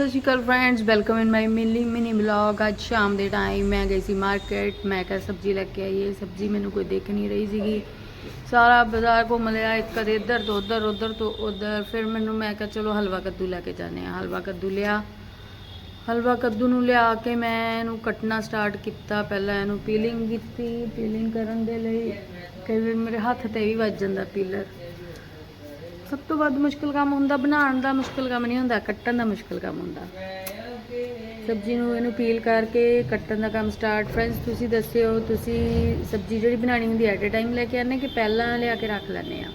ਸਤਿ ਸ਼੍ਰੀ ਅਕਾਲ friends welcome ਇਨ ਮਾਈ ਮਿਲੀ mini vlog ਅੱਜ ਸ਼ਾਮ ਦੇ ਟਾਈਮ ਮੈਂ ਗਈ ਸੀ ਮਾਰਕੀਟ ਮੈਂ ਕਿਹਾ ਸਬਜ਼ੀ ਲੈ ਕੇ ਆਈਏ। ਸਬਜ਼ੀ ਮੈਨੂੰ ਕੋਈ ਦੇਖ ਨਹੀਂ ਰਹੀ ਸੀਗੀ। ਸਾਰਾ ਬਾਜ਼ਾਰ ਘੁੰਮ ਲਿਆ, ਇੱਕ ਕਦੇ ਇੱਧਰ ਤੋਂ ਉੱਧਰ ਉੱਧਰ ਤੋਂ ਉੱਧਰ। ਫਿਰ ਮੈਨੂੰ ਮੈਂ ਕਿਹਾ, ਚਲੋ ਹਲਵਾ ਕੱਦੂ ਲੈ ਕੇ ਜਾਂਦੇ ਆ ਹਲਵਾ ਕੱਦੂ ਲਿਆ। ਹਲਵਾ ਕੱਦੂ ਨੂੰ ਲਿਆ ਕੇ ਮੈਂ ਇਹਨੂੰ ਕੱਟਣਾ ਸਟਾਰਟ ਕੀਤਾ। ਪਹਿਲਾਂ ਇਹਨੂੰ ਪੀਲਿੰਗ ਕੀਤੀ। ਪੀਲਿੰਗ ਕਰਨ ਦੇ ਲਈ ਕਈ ਵਾਰ ਮੇਰੇ ਹੱਥ ਤੇ ਵੀ ਵੱਜ ਜਾਂਦਾ ਪੀਲਰ ਸਭ ਤੋਂ ਵੱਧ ਮੁਸ਼ਕਲ ਕੰਮ ਹੁੰਦਾ, ਬਣਾਉਣ ਦਾ ਮੁਸ਼ਕਲ ਕੰਮ ਨਹੀਂ ਹੁੰਦਾ, ਕੱਟਣ ਦਾ ਮੁਸ਼ਕਲ ਕੰਮ ਹੁੰਦਾ। ਸਬਜ਼ੀ ਨੂੰ ਇਹਨੂੰ ਪੀਲ ਕਰਕੇ ਕੱਟਣ ਦਾ ਕੰਮ ਸਟਾਰਟ ਫਰੈਂਡਸ ਤੁਸੀਂ ਦੱਸਿਓ, ਤੁਸੀਂ ਸਬਜ਼ੀ ਜਿਹੜੀ ਬਣਾਉਣੀ ਹੁੰਦੀ ਐਟ ਅ ਟਾਈਮ ਲੈ ਕੇ ਆਨੇ ਕਿ ਪਹਿਲਾਂ ਲਿਆ ਕੇ ਰੱਖ ਲੈਂਦੇ ਆ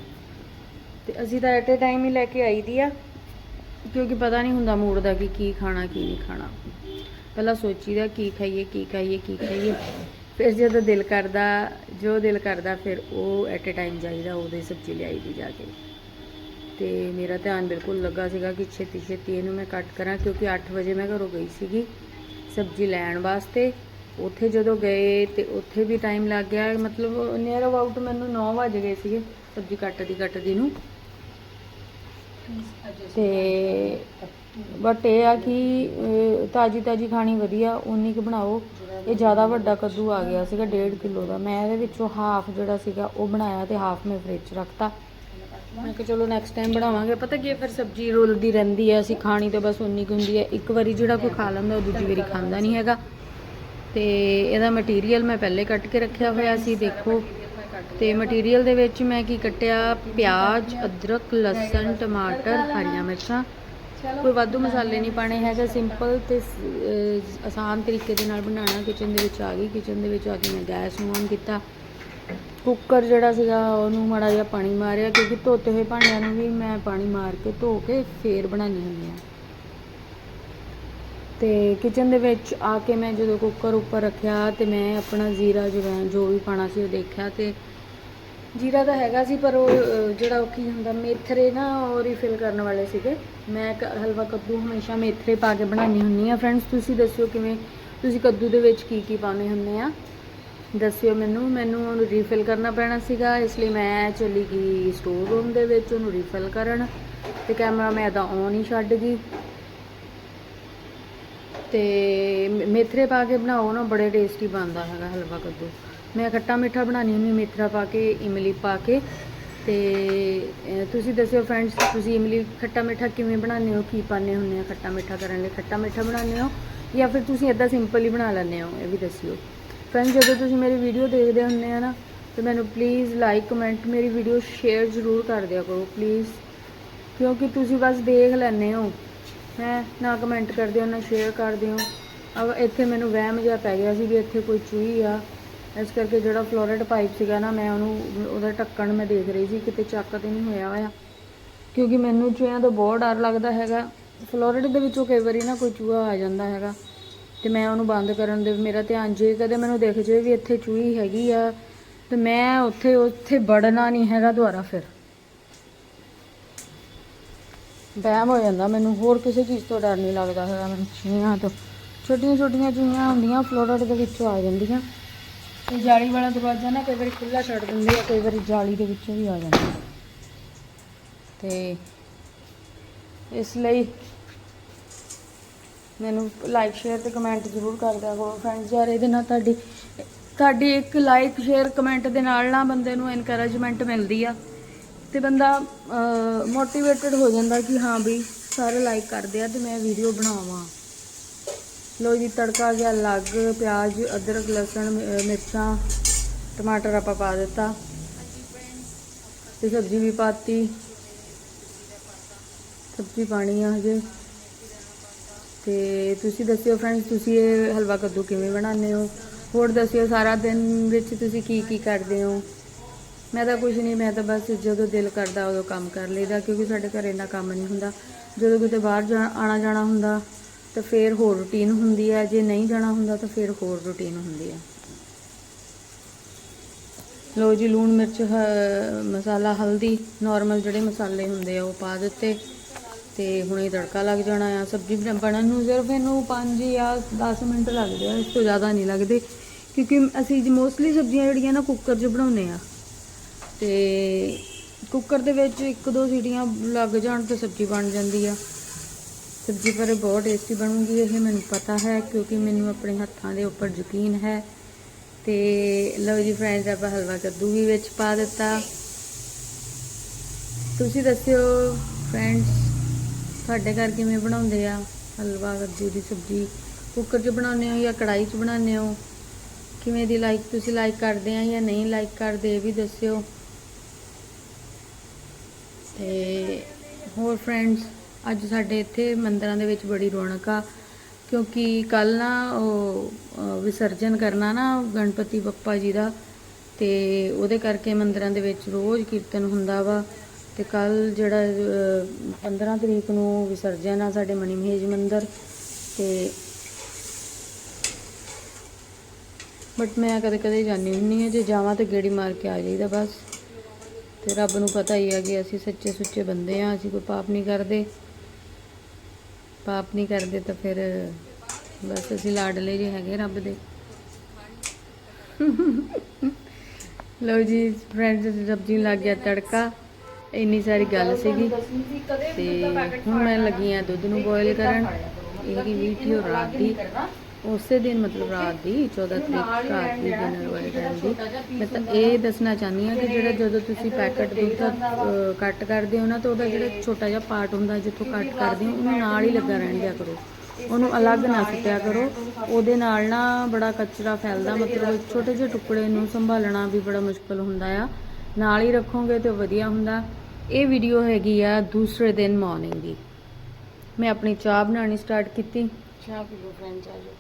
ਤੇ ਅਸੀਂ ਤਾਂ ਐਟ ਅ ਟਾਈਮ ਹੀ ਲੈ ਕੇ ਆਈ ਦੀ ਆ, ਕਿਉਂਕਿ ਪਤਾ ਨਹੀਂ ਹੁੰਦਾ ਮੂਡ ਦਾ ਕਿ ਕੀ ਖਾਣਾ, ਕੀ ਨਹੀਂ ਖਾਣਾ। ਪਹਿਲਾਂ ਸੋਚੀਦਾ ਕੀ ਖਾਈਏ ਕੀ ਖਾਈਏ ਕੀ ਖਾਈਏ। ਫਿਰ ਜਦੋਂ ਦਿਲ ਕਰਦਾ, ਜੋ ਦਿਲ ਕਰਦਾ, ਫਿਰ ਉਹ ਐਟ ਅ ਟਾਈਮ ਜਾਈਦਾ, ਉਹਦੇ ਸਬਜ਼ੀ ਲਿਆਈ ਦੀ ਜਾ ਕੇ। ਤੇ ਮੇਰਾ ਧਿਆਨ ਬਿਲਕੁਲ ਲੱਗਾ ਸੀਗਾ ਕਿ ਛੇਤੀ ਛੇਤੀ ਇਹਨੂੰ ਮੈਂ ਕੱਟ ਕਰਾਂ, ਕਿਉਂਕਿ 8 ਵਜੇ ਮੈਂ ਘਰੋਂ ਗਈ ਸੀਗੀ ਸਬਜ਼ੀ ਲੈਣ ਵਾਸਤੇ। ਉੱਥੇ ਜਦੋਂ ਗਏ ਤੇ ਉੱਥੇ ਵੀ ਟਾਈਮ ਲੱਗ ਗਿਆ, ਮਤਲਬ ਨੀਅਰ ਅਬਾਊਟ ਮੈਨੂੰ 9 ਵਜ ਗਏ ਸੀਗੇ ਸਬਜ਼ੀ ਕੱਟਦੀ ਕੱਟਦੀ ਨੂੰ। ਤੇ ਬਟ ਇਹ ਆ ਕਿ ਤਾਜੀ ਤਾਜੀ ਖਾਣੀ ਵਧੀਆ ਉਨੀ ਕੁ ਬਣਾਓ। ਇਹ ਜ਼ਿਆਦਾ ਵੱਡਾ ਕੱਦੂ ਆ ਗਿਆ ਸੀਗਾ 1.5 ਕਿਲੋ ਦਾ। ਮੈਂ ਇਹਦੇ ਵਿੱਚੋਂ ਹਾਫ ਜਿਹੜਾ ਸੀਗਾ, ਉਹ ਬਣਾਇਆ ਤੇ ਹਾਫ ਮੈਂ ਫ੍ਰਿਜ 'ਚ ਰੱਖਤਾ। ਮੈਂ ਕਿਹਾ ਚਲੋ ਨੈਕਸਟ ਟਾਈਮ ਬਣਾਵਾਂਗੇ। ਪਤਾ ਕੀ ਹੈ, ਫਿਰ ਸਬਜ਼ੀ ਰੁਲਦੀ ਰਹਿੰਦੀ ਹੈ, ਅਸੀਂ ਖਾਣੀ ਤਾਂ ਬਸ ਉਨੀ ਕੁ ਹੁੰਦੀ ਹੈ। ਇੱਕ ਵਾਰੀ ਜਿਹੜਾ ਕੋਈ ਖਾ ਲੈਂਦਾ, ਉਹ ਦੂਜੀ ਵਾਰੀ ਖਾਂਦਾ ਨਹੀਂ ਹੈਗਾ। ਤੇ ਇਹਦਾ ਮਟੀਰੀਅਲ ਮੈਂ ਪਹਿਲੇ ਕੱਟ ਕੇ ਰੱਖਿਆ ਹੋਇਆ ਸੀ, ਦੇਖੋ। ਤੇ ਮਟੀਰੀਅਲ ਦੇ ਵਿੱਚ ਮੈਂ ਕੀ ਕੱਟਿਆ? ਪਿਆਜ਼, ਅਦਰਕ, ਲਸਣ, ਟਮਾਟਰ, ਹਰੀਆਂ ਮਿਰਚਾਂ। ਕੋਈ ਵਾਧੂ ਮਸਾਲੇ ਨਹੀਂ ਪਾਣੇ ਹੈਗਾ। ਸਿੰਪਲ ਤੇ ਆਸਾਨ ਤਰੀਕੇ ਦੇ ਨਾਲ ਬਣਾਉਣਾ। ਕਿਚਨ ਦੇ ਵਿੱਚ ਆ ਗਈ। ਕਿਚਨ ਦੇ ਵਿੱਚ ਆ ਕੇ ਮੈਂ ਗੈਸ ਨੂੰ ਔਨ ਕੀਤਾ। ਕੁੱਕਰ ਜਿਹੜਾ ਸੀਗਾ, ਉਹਨੂੰ ਮਾੜਾ ਜਿਹਾ ਪਾਣੀ ਮਾਰਿਆ, ਕਿਉਂਕਿ ਧੋਤੇ ਹੋਏ ਭਾਂਡਿਆਂ ਨੂੰ ਵੀ ਮੈਂ ਪਾਣੀ ਮਾਰ ਕੇ ਧੋ ਕੇ ਫੇਰ ਬਣਾਉਂਦੀ ਹੁੰਦੀ ਹਾਂ। ਤੇ ਕਿਚਨ ਦੇ ਵਿੱਚ ਆ ਕੇ ਮੈਂ ਜਦੋਂ ਕੁੱਕਰ ਉੱਪਰ ਰੱਖਿਆ ਤੇ ਮੈਂ ਆਪਣਾ ਜ਼ੀਰਾ ਜਵੈਣ ਜੋ ਵੀ ਪਾਣਾ ਸੀ ਉਹ ਦੇਖਿਆ ਤੇ ਜੀਰਾ ਤਾਂ ਹੈਗਾ ਸੀ, ਪਰ ਉਹ ਜਿਹੜਾ ਉਹ ਕੀ ਹੁੰਦਾ, ਮੇਥਰੇ ਨਾ, ਉਹ ਰੀਫਿਲ ਕਰਨ ਵਾਲੇ ਸੀਗੇ। ਮੈਂ ਕ- ਹਲਵਾ ਕੱਦੂ ਹਮੇਸ਼ਾ ਮੇਥਰੇ ਪਾ ਕੇ ਬਣਾਉਣੀ ਹੁੰਦੀ ਆ ਫਰੈਂਡਸ ਤੁਸੀਂ ਦੱਸਿਓ ਕਿਵੇਂ, ਤੁਸੀਂ ਕੱਦੂ ਦੇ ਵਿੱਚ ਕੀ ਕੀ ਪਾਉਂਦੇ ਹੁੰਦੇ ਆ? ਦੱਸਿਓ ਮੈਨੂੰ ਮੈਨੂੰ ਉਹਨੂੰ ਰੀਫਿਲ ਕਰਨਾ ਪੈਣਾ ਸੀਗਾ, ਇਸ ਲਈ ਮੈਂ ਚਲੀ ਗਈ ਸਟੋਰ ਰੂਮ ਦੇ ਵਿੱਚ ਉਹਨੂੰ ਰੀਫਿਲ ਕਰਨ ਤੇ ਕੈਮਰਾ ਮੈਂ ਤਾਂ ਔਨ ਹੀ ਛੱਡ ਗਈ। ਤੇ ਮੇ- ਮੇਥਰੇ ਪਾ ਕੇ ਬਣਾਓ ਨਾ, ਬੜੇ ਟੇਸਟੀ ਬਣਦਾ ਹੈਗਾ ਹਲਵਾ ਕੱਦੂ। ਮੈਂ ਖੱਟਾ ਮਿੱਠਾ ਬਣਾਉਣੀ ਹੁੰਦੀ, ਮੇਥਰਾ ਪਾ ਕੇ, ਇਮਲੀ ਪਾ ਕੇ। ਤੇ ਤੁਸੀਂ ਦੱਸਿਓ ਫਰੈਂਡਸ ਤੁਸੀਂ ਇਮਲੀ ਖੱਟਾ ਮਿੱਠਾ ਕਿਵੇਂ ਬਣਾਉਂਦੇ ਹੋ, ਕੀ ਪਾਉਂਦੇ ਹੁੰਦੇ ਆ ਖੱਟਾ ਮਿੱਠਾ ਕਰਨ ਲਈ? ਖੱਟਾ ਮਿੱਠਾ ਬਣਾਉਂਦੇ ਹੋ ਜਾਂ ਫਿਰ ਤੁਸੀਂ ਇਦਾਂ ਸਿੰਪਲ ਹੀ ਬਣਾ ਲੈਂਦੇ ਹੋ, ਇਹ ਵੀ ਦੱਸਿਓ। ਫਰੈਂਡਸ ਜਦੋਂ ਤੁਸੀਂ ਮੇਰੀ ਵੀਡੀਓ ਦੇਖਦੇ ਹੁੰਦੇ ਆ ਨਾ, ਤੇ ਮੈਨੂੰ ਪਲੀਜ਼ ਲਾਈਕ ਕਮੈਂਟ ਮੇਰੀ ਵੀਡੀਓ ਸ਼ੇਅਰ ਜ਼ਰੂਰ ਕਰ ਦਿਆ ਕਰੋ ਪਲੀਜ਼ ਕਿਉਂਕਿ ਤੁਸੀਂ ਬਸ ਦੇਖ ਲੈਂਦੇ ਹੋ, ਹੈ, ਨਾ ਕਮੈਂਟ ਕਰਦੇ ਹੋ, ਨਾ ਸ਼ੇਅਰ ਕਰਦੇ ਹੋ। ਅਬ ਇੱਥੇ ਮੈਨੂੰ ਵਹਿਮ ਜਿਹਾ ਪੈ ਗਿਆ ਸੀ ਵੀ ਇੱਥੇ ਕੋਈ ਚੂਹੀ ਆ। ਇਸ ਕਰਕੇ ਜਿਹੜਾ ਫਲੋਰੇਟ ਪਾਈਪ ਸੀਗਾ ਨਾ, ਮੈਂ ਉਹਨੂੰ, ਉਹਦਾ ਢੱਕਣ ਮੈਂ ਦੇਖ ਰਹੀ ਸੀ, ਕਿਤੇ ਚੱਕ ਤੇ ਨਹੀਂ ਹੋਇਆ ਹੋਇਆ। ਕਿਉਂਕਿ ਮੈਨੂੰ ਚੂਹਿਆਂ ਤੋਂ ਬਹੁਤ ਡਰ ਲੱਗਦਾ ਹੈਗਾ। ਫਲੋਰੇਟ ਦੇ ਵਿੱਚੋਂ ਕਈ ਵਾਰੀ ਨਾ ਕੋਈ ਚੂਹਾ ਆ ਜਾਂਦਾ ਹੈਗਾ। ਤੇ ਮੈਂ ਉਹਨੂੰ ਬੰਦ ਕਰਨ ਦੇ ਮੇਰਾ ਧਿਆਨ ਜੇ ਕਦੇ ਮੈਨੂੰ ਦਿਖ ਜੇ ਵੀ ਇੱਥੇ ਚੂਹੀ ਹੈਗੀ ਆ, ਤੇ ਮੈਂ ਉੱਥੇ ਉੱਥੇ ਵੜਨਾ ਨਹੀਂ ਹੈਗਾ ਦੁਬਾਰਾ ਫਿਰ। ਵਹਿਮ ਹੋ ਜਾਂਦਾ ਮੈਨੂੰ, ਹੋਰ ਕਿਸੇ ਚੀਜ਼ ਤੋਂ ਡਰ ਨਹੀਂ ਲੱਗਦਾ ਹੈਗਾ ਮੈਨੂੰ ਚੂਹੀਆਂ ਤੋਂ। ਛੋਟੀਆਂ ਛੋਟੀਆਂ ਚੂਹੀਆਂ ਹੁੰਦੀਆਂ ਫਲੋਰਟ ਦੇ ਵਿੱਚੋਂ ਆ ਜਾਂਦੀਆਂ। ਤੇ ਜਾਲੀ ਵਾਲਾ ਦਰਵਾਜ਼ਾ ਨਾ ਕਈ ਵਾਰੀ ਖੁੱਲਾ ਛੱਡ ਦਿੰਦੇ ਆ, ਕਈ ਵਾਰੀ ਜਾਲੀ ਦੇ ਵਿੱਚੋਂ ਵੀ ਆ ਜਾਂਦੇ ਤੇ ਇਸ ਲਈ ਮੈਨੂੰ ਲਾਈਕ ਸ਼ੇਅਰ ਤੇ ਕਮੈਂਟ ਜ਼ਰੂਰ ਕਰ ਦਿਆ ਕਰੋ ਫਰੈਂਡਸ ਯਾਰ, ਇਹਦੇ ਨਾਲ ਤੁਹਾਡੀ ਤੁਹਾਡੀ ਇੱਕ ਲਾਈਕ ਸ਼ੇਅਰ ਕਮੈਂਟ ਦੇ ਨਾਲ ਨਾ ਬੰਦੇ ਨੂੰ ਐਨਕਰੇਜਮੈਂਟ ਮਿਲਦੀ ਆ ਤੇ ਬੰਦਾ ਮੋਟੀਵੇਟਡ ਹੋ ਜਾਂਦਾ ਕਿ ਹਾਂ ਵੀ ਸਾਰੇ ਲਾਈਕ ਕਰਦੇ ਆ ਤੇ ਮੈਂ ਵੀਡੀਓ ਬਣਾਵਾਂ। ਲੋ ਜੀ, ਤੜਕਾ ਗਿਆ ਲੱਗ, ਪਿਆਜ਼, ਅਦਰਕ, ਲਸਣ ਮਿਰਚਾਂ, ਟਮਾਟਰ ਆਪਾਂ ਪਾ ਦਿੱਤਾ। ਤੇ ਸਬਜ਼ੀ ਵੀ ਪਾਤੀ। ਸਬਜ਼ੀ ਪਾਣੀ ਆ ਹਜੇ। ਤੇ ਤੁਸੀਂ ਦੱਸਿਓ ਫਰੈਂਡਸ ਤੁਸੀਂ ਇਹ ਹਲਵਾ ਕੱਦੂ ਕਿਵੇਂ ਬਣਾਉਂਦੇ ਹੋ? ਹੋਰ ਦੱਸਿਓ ਸਾਰਾ ਦਿਨ ਵਿੱਚ ਤੁਸੀਂ ਕੀ ਕੀ ਕਰਦੇ ਹੋ? ਮੈਂ ਤਾਂ ਕੁਝ ਨਹੀਂ, ਮੈਂ ਤਾਂ ਬਸ ਜਦੋਂ ਦਿਲ ਕਰਦਾ ਉਦੋਂ ਕੰਮ ਕਰ ਲਈਦਾ, ਕਿਉਂਕਿ ਸਾਡੇ ਘਰ ਇੰਨਾ ਕੰਮ ਨਹੀਂ ਹੁੰਦਾ। ਜਦੋਂ ਕਿਤੇ ਬਾਹਰ ਜਾ, ਆਣਾ ਜਾਣਾ ਹੁੰਦਾ, ਤਾਂ ਫਿਰ ਹੋਰ ਰੁਟੀਨ ਹੁੰਦੀ ਹੈ। ਜੇ ਨਹੀਂ ਜਾਣਾ ਹੁੰਦਾ, ਤਾਂ ਫਿਰ ਹੋਰ ਰੁਟੀਨ ਹੁੰਦੀ ਹੈ। ਲੋ ਜੀ, ਲੂਣ ਮਿਰਚ, ਹ- ਮਸਾਲਾ, ਹਲਦੀ ਨਾਰਮਲ ਜਿਹੜੇ ਮਸਾਲੇ ਹੁੰਦੇ ਆ, ਉਹ ਪਾ ਦਿੱਤੇ। ਤੇ ਹੁਣ ਇਹ ਤੜਕਾ ਲੱਗ ਜਾਣਾ ਆ, ਸਬਜ਼ੀ ਬਣ- ਬਣਨ ਨੂੰ ਸਿਰਫ ਇਹਨੂੰ 5 ਜਾਂ 10 ਮਿੰਟ ਲੱਗਦੇ ਆ ਇਸ ਤੋਂ ਜ਼ਿਆਦਾ ਨਹੀਂ ਲੱਗਦੇ, ਕਿਉਂਕਿ ਅਸੀਂ ਮੋਸਟਲੀ ਸਬਜ਼ੀਆਂ ਜਿਹੜੀਆਂ ਨਾ ਕੁੱਕਰ 'ਚ ਬਣਾਉਂਦੇ ਆ। ਤੇ ਕੁੱਕਰ ਦੇ ਵਿੱਚ ਇੱਕ ਦੋ ਸੀਟੀਆਂ ਲੱਗ ਜਾਣ ਤੇ ਸਬਜ਼ੀ ਬਣ ਜਾਂਦੀ ਆ। ਸਬਜ਼ੀ ਪਰ ਬਹੁਤ ਟੇਸਟੀ ਬਣੂਗੀ, ਇਹ ਮੈਨੂੰ ਪਤਾ ਹੈ, ਕਿਉਂਕਿ ਮੈਨੂੰ ਆਪਣੇ ਹੱਥਾਂ ਦੇ ਉੱਪਰ ਯਕੀਨ ਹੈ। ਤੇ ਲਓ ਜੀ ਫਰੈਂਡਸ ਆਪਾਂ ਹਲਵਾ ਕੱਦੂ ਵੀ ਵਿੱਚ ਪਾ ਦਿੱਤਾ। ਤੁਸੀਂ ਦੱਸਿਓ ਫਰੈਂਡਸ ਸਾਡੇ ਘਰ ਕਿਵੇਂ ਬਣਾਉਂਦੇ ਆ? ਹਲਵਾ ਕੱਦੂ ਦੀ ਸਬਜ਼ੀ ਕੁੱਕਰ 'ਚ ਬਣਾਉਂਦੇ ਹੋ ਜਾਂ ਕੜਾਈ 'ਚ ਬਣਾਉਂਦੇ ਹੋ? ਕਿਵੇਂ ਦੀ ਲਾਈਕ ਤੁਸੀਂ ਲਾਈਕ ਕਰਦੇ ਆ ਜਾਂ ਨਹੀਂ ਲਾਈਕ ਕਰਦੇ, ਇਹ ਵੀ ਦੱਸਿਓ। ਤੇ ਹੋਰ ਫਰੈਂਡਸ ਅੱਜ ਸਾਡੇ ਇੱਥੇ ਮੰਦਰਾਂ ਦੇ ਵਿੱਚ ਬੜੀ ਰੌਣਕ ਆ, ਕਿਉਂਕਿ ਕੱਲ ਨਾ ਉਹ ਵਿਸਰਜਨ ਕਰਨਾ ਨਾ ਗਣਪਤੀ ਬੱਪਾ ਜੀ ਦਾ, ਤੇ ਉਹਦੇ ਕਰਕੇ ਮੰਦਰਾਂ ਦੇ ਵਿੱਚ ਰੋਜ਼ ਕੀਰਤਨ ਹੁੰਦਾ ਵਾ। ਤੇ ਕੱਲ ਜਿਹੜਾ ਅਹ, 15 ਤਰੀਕ ਨੂੰ ਵਿਸਰਜਨ ਆ ਸਾਡੇ ਮਣੀ ਮਹੇਜ ਮੰਦਰ ਤੇ ਬਟ ਮੈਂ ਕਦੇ ਕਦੇ ਜਾਂਦੀ ਹੁੰਦੀ ਹਾਂ ਜੇ ਜਾਵਾਂ ਤੇ ਗੇੜੀ ਮਾਰ ਕੇ ਆ ਜਾਈਦਾ ਬਸ। ਤੇ ਰੱਬ ਨੂੰ ਪਤਾ ਹੀ ਆ ਕਿ ਅਸੀਂ ਸੱਚੇ ਸੁੱਚੇ ਬੰਦੇ ਆ ਅਸੀਂ ਕੋਈ ਪਾਪ ਨਹੀਂ ਕਰਦੇ। ਪਾਪ ਨਹੀਂ ਕਰਦੇ ਤਾਂ ਫਿਰ ਬਸ ਅਸੀਂ ਲਾਡਲੇ ਜੇ ਹੈਗੇ ਰੱਬ ਦੇ। ਲਓ ਜੀ ਫਰੈਂਡਸ ਸਬਜ਼ੀ ਲੱਗ ਗਿਆ ਤੜਕਾ। ਇੰਨੀ ਸਾਰੀ ਗੱਲ ਸੀਗੀ ਤੇ ਹੁਣ ਮੈਂ ਲੱਗੀ ਆ ਦੁੱਧ ਨੂੰ ਬੋਇਲ ਕਰਨ। ਇਹਦੀ ਵੀਡੀਓ ਰਾਤ ਦੀ, ਉਸੇ ਦਿਨ ਮਤਲਬ ਰਾਤ ਦੀ 14 ਤਰੀਕ ਰਾਤ ਦੀ ਡਿਨਰ ਵਾਲੇ ਟਾਈਮ ਦੀ। ਮੈਂ ਤਾਂ ਇਹ ਦੱਸਣਾ ਚਾਹੁੰਦੀ ਹਾਂ ਕਿ ਜਿਹੜਾ ਜਦੋਂ ਤੁਸੀਂ ਪੈਕਟ ਦੁੱਧ ਦਾ ਕੱਟ ਕਰਦੇ ਹੋ ਨਾ, ਤਾਂ ਉਹਦਾ ਜਿਹੜਾ ਛੋਟਾ ਜਿਹਾ ਪਾਰਟ ਹੁੰਦਾ, ਜਿੱਥੋਂ ਕੱਟ ਕਰਦੇ ਹੋ, ਉਹਨੂੰ ਨਾਲ ਹੀ ਲੱਗਾ ਰਹਿਣ ਦਿਆ ਕਰੋ। ਉਹਨੂੰ ਅਲੱਗ ਨਾ ਸੁੱਟਿਆ ਕਰੋ। ਉਹਦੇ ਨਾਲ ਨਾ ਬੜਾ ਕਚਰਾ ਫੈਲਦਾ, ਮਤਲਬ ਛੋਟੇ ਜਿਹੇ ਟੁਕੜੇ ਨੂੰ ਸੰਭਾਲਣਾ ਵੀ ਬੜਾ ਮੁਸ਼ਕਲ ਹੁੰਦਾ ਆ। ਨਾਲ ਹੀ ਰੱਖੋਗੇ ਤੇ ਵਧੀਆ ਹੁੰਦਾ। ਇਹ ਵੀਡੀਓ ਹੈਗੀ ਆ ਦੂਸਰੇ ਦਿਨ ਮਾਰਨਿੰਗ ਦੀ। ਮੈਂ ਆਪਣੀ ਚਾਹ ਬਣਾਉਣੀ ਸਟਾਰਟ ਕੀਤੀ। ਚਾਹ ਪੀ ਲਓ ਫਰੈਂਡਸ ਆ ਜਾਓ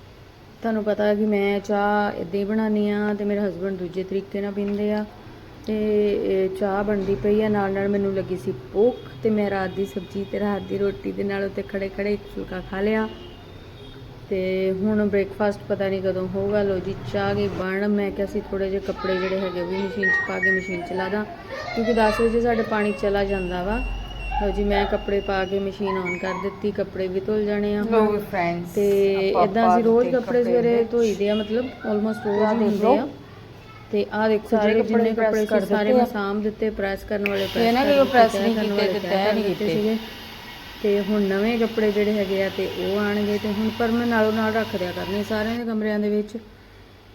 ਤੁਹਾਨੂੰ ਪਤਾ ਹੈ ਕਿ ਮੈਂ ਚਾਹ ਇੱਦਾਂ ਹੀ ਬਣਾਉਂਦੀ ਆ ਤੇ ਮੇਰੇ ਹਸਬੰਡ ਦੂਜੇ ਤਰੀਕੇ ਨਾਲ ਪੀਂਦੇ ਆ। ਤੇ ਇਹ ਚਾਹ ਬਣਦੀ ਪਈ ਆ ਨਾਲ ਨਾਲ ਮੈਨੂੰ ਲੱਗੀ ਸੀ ਭੁੱਖ ਤੇ ਮੈਂ ਰਾਤ ਦੀ ਸਬਜ਼ੀ ਤੇ ਰਾਤ ਦੀ ਰੋਟੀ ਦੇ ਨਾਲ ਉੱਤੇ ਖੜੇ ਖੜੇ ਇੱਕ ਫੁਲਕਾ ਖਾ ਲਿਆ। ਤੇ ਹੁਣ ਬ੍ਰੇਕਫਾਸਟ ਪਤਾ ਨਹੀਂ ਕਦੋਂ ਹੋਊਗਾ ਲੋ ਜੀ ਚਾਹ ਗਈ ਬਣ ਮੈਂ ਕਿਹਾ ਸੀ ਥੋੜੇ ਜਿਹੇ ਕੱਪੜੇ ਜਿਹੜੇ ਹੈਗੇ ਉਹ ਵੀ ਮਸ਼ੀਨ 'ਚ ਪਾ ਕੇ ਮਸ਼ੀਨ ਚਲਾ ਦਾਂ ਕਿਉਂਕਿ 10 ਵਜੇ ਸਾਡੇ ਪਾਣੀ ਚਲਾ ਜਾਂਦਾ ਵਾ ਲੋ ਜੀ ਮੈਂ ਕੱਪੜੇ ਪਾ ਕੇ ਮਸ਼ੀਨ ਔਨ ਕਰ ਦਿੱਤੀ ਕੱਪੜੇ ਵੀ ਧੁਲ ਜਾਣੇ ਆ। ਲੋ ਫਰੈਂਡਸ ਤੇ ਇਦਾਂ ਅਸੀਂ ਰੋਜ਼ ਕੱਪੜੇ ਸਵੇਰੇ ਧੋਈਦੇ ਆ ਮਤਲਬ ਆਲਮੋਸਟ ਰੋਜ਼ ਲਓ। ਆ ਤੇ ਆਹ ਦੇਖੋ ਜਿਹੜੇ ਜਿੰਨੇ ਕੱਪੜੇ ਸਾਰੇ ਮੈਂ ਆ। ਸਾਂਭ ਦਿੱਤੇ ਪ੍ਰੈਸ ਕਰਨ ਵਾਲੇ ਇਹ ਨਾ ਕਿ press ਨਹੀਂ ਕੀਤੇ ਤੇ ਤਹਿ ਨਹੀਂ ਕੀਤੇ। ਸੀਗੇ। ਤੇ ਹੁਣ ਨਵੇਂ ਕੱਪੜੇ ਜਿਹੜੇ ਹੈਗੇ ਆ ਤੇ ਉਹ ਆਣਗੇ ਤੇ ਹੁਣ ਪਰ ਮੈਂ ਨਾਲੋਂ ਨਾਲ ਰੱਖ ਦਿਆ ਕਰਨੇ ਸਾਰਿਆਂ ਦੇ ਕਮਰਿਆਂ ਦੇ ਵਿੱਚ।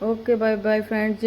Okay bye bye friends